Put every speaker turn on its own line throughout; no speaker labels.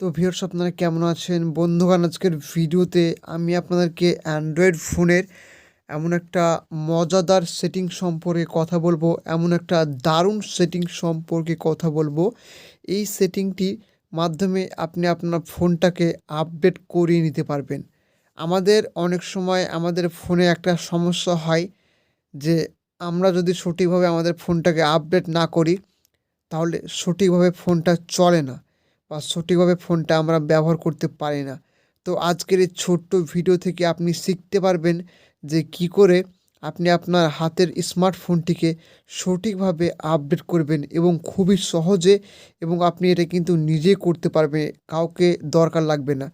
তো ভিউয়ার্স, আপনারা কেমন আছেন? বন্ধুগণ, আজকের ভিডিওতে আমি আপনাদেরকে অ্যান্ড্রয়েড ফোনের এমন একটা মজাদার সেটিং সম্পর্কে কথা বলব, এমন একটা দারুণ সেটিং সম্পর্কে কথা বলব। এই সেটিংটির মাধ্যমে আপনি আপনার ফোনটাকে আপডেট করিয়ে নিতে পারবেন। আমাদের অনেক সময় আমাদের ফোনে একটা সমস্যা হয় যে আমরা যদি সঠিকভাবে আমাদের ফোনটাকে আপডেট না করি, তাহলে সঠিকভাবে ফোনটা চলে না। বা সঠিকভাবে ফোনটা আমরা ব্যবহার করতে পারি না। তো আজকের এই ছোট্ট ভিডিও থেকে আপনি শিখতে পারবেন যে কি করে আপনি আপনার হাতের স্মার্টফোনটিকে সঠিকভাবে আপডেট করবেন এবং খুবই সহজে এবং আপনি এটা কিন্তু নিজে করতে পারবেন, কাউকে দরকার লাগবে না।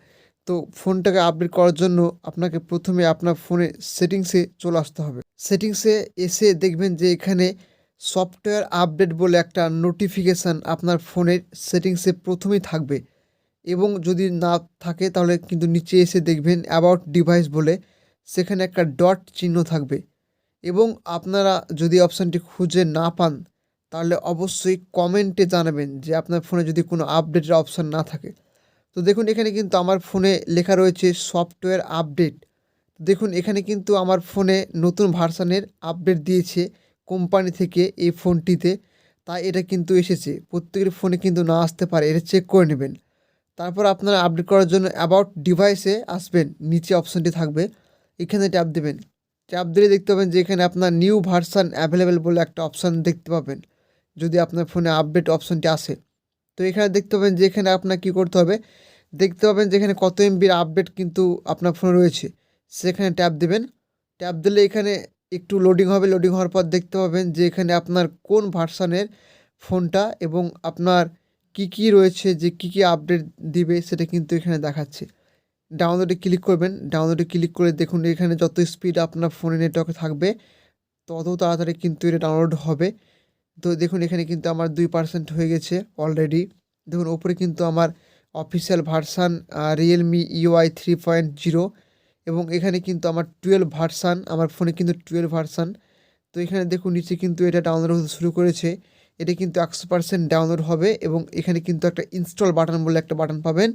তো ফোনটাকে আপডেট করার জন্য আপনাকে প্রথমে আপনার ফোনে সেটিংসে চলে আসতে হবে। সেটিংসে এসে দেখবেন যে এখানে সফটওয়্যার আপডেট বলে একটা নোটিফিকেশান আপনার ফোনের সেটিংসে প্রথমেই থাকবে। এবং যদি না থাকে তাহলে কিন্তু নিচে এসে দেখবেন অ্যাবাউট ডিভাইস বলে, সেখানে একটা ডট চিহ্ন থাকবে। এবং আপনারা যদি অপশানটি খুঁজে না পান, তাহলে অবশ্যই কমেন্টে জানাবেন যে আপনার ফোনে যদি কোনো আপডেটের অপশান না থাকে। তো দেখুন, এখানে কিন্তু আমার ফোনে লেখা রয়েছে সফটওয়্যার আপডেট। দেখুন, এখানে কিন্তু আমার ফোনে নতুন ভার্সানের আপডেট দিয়েছে। কোম্পানি থেকে এই ফোনটিতে, তাই এটা কিন্তু এসেছে। প্রত্যেকের ফোনে কিন্তু না আসতে পারে, এটা চেক করে নেবেন। তারপর আপনারা আপডেট করার জন্য অ্যাবাউট ডিভাইসে আসবেন, নিচে অপশানটি থাকবে। এখানে ট্যাপ দেবেন। ট্যাপ দিলে দেখতে পাবেন যে এখানে আপনার নিউ ভার্সান অ্যাভেলেবেল বলে একটা অপশান দেখতে পাবেন, যদি আপনার ফোনে আপডেট অপশানটি আসে। তো এখানে দেখতে পাবেন যে এখানে আপনার কী করতে হবে, দেখতে পাবেন যে এখানে কত এমবির আপডেট কিন্তু আপনার ফোনে রয়েছে। সেখানে ট্যাপ দেবেন। ট্যাপ দিলে এখানে একটু লোডিং হবে লোডিং হওয়ার পর দেখতে পাবেন যে এখানে আপনার কোন ভার্সানের ফোনটা এবং আপনার কি কি রয়েছে, যে কি কি আপডেট দিবে সেটা কিন্তু এখানে দেখাচ্ছে। ডাউনলোডে ক্লিক করবেন ডাউনলোডে ক্লিক করে দেখুন এখানে যত স্পিড আপনার ফোনে নেটওয়ার্কে থাকবে, তত তাড়াতাড়ি কিন্তু এটা ডাউনলোড হবে। তো দেখুন এখানে কিন্তু আমার দুই পার্সেন্ট হয়ে গেছে অলরেডি দেখুন, ওপরে কিন্তু আমার official version Realme UI three point zero এবং এখানে কিন্তু আমার টুয়েলভ ভার্সান আমার ফোনে কিন্তু টুয়েলভ ভার্সান তো এখানে দেখুন, নিচে কিন্তু এটা ডাউনলোড হতে শুরু করেছে। এটা কিন্তু একশো পার্সেন্ট ডাউনলোড হবে এবং এখানে কিন্তু একটা ইনস্টল বাটন বলে একটা বাটন পাবেন,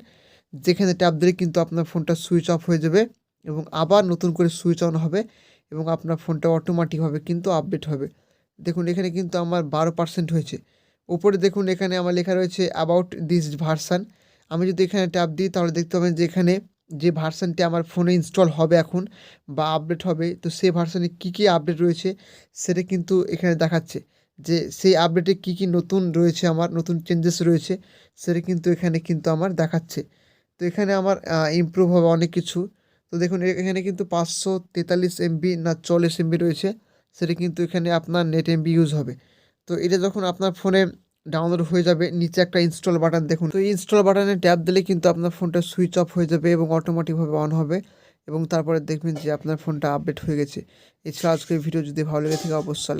যেখানে ট্যাপ দিলে কিন্তু আপনার ফোনটা সুইচ অফ হয়ে যাবে এবং আবার নতুন করে সুইচ অন হবে এবং আপনার ফোনটা অটোমেটিকভাবে কিন্তু আপডেট হবে। দেখুন, এখানে কিন্তু আমার বারো পার্সেন্ট হয়েছে। উপরে দেখুন, এখানে আমার লেখা রয়েছে অ্যাবাউট দিস ভার্সান আমি যদি এখানে ট্যাপ দিই, তাহলে দেখতে পাবেন যে এখানে যে ভার্সানটি আমার ফোনে ইনস্টল হবে এখন বা আপডেট হবে, তো সেই ভার্সানে কী কী আপডেট রয়েছে সেটা কিন্তু এখানে দেখাচ্ছে। যে সেই আপডেটে কী কী নতুন রয়েছে আমার, নতুন চেঞ্জেস রয়েছে সেটা কিন্তু এখানে কিন্তু আমার দেখাচ্ছে। তো এখানে আমার ইমপ্রুভ হবে অনেক কিছু। তো দেখুন এখানে কিন্তু পাঁচশো তেতাল্লিশ এমবি না চল্লিশ এমবি রয়েছে, সেটা কিন্তু এখানে আপনার নেট এমবি ইউজ হবে। তো এটা যখন আপনার ফোনে ডাউনলোড হয়ে যাবে। নিচে একটা ইনস্টল বাটন দেখুন। তো ইনস্টল বাটনে ট্যাপ দিলে কিন্তু আপনার ফোনটা সুইচ অফ হয়ে যাবে এবং অটোমেটিকভাবে অন হবে এবং তারপরে দেখবেন যে আপনার ফোনটা আপডেট হয়ে গেছে। এছাড়া আজকের ভিডিও যদি ভালো লেগে থাকে, অবশ্যই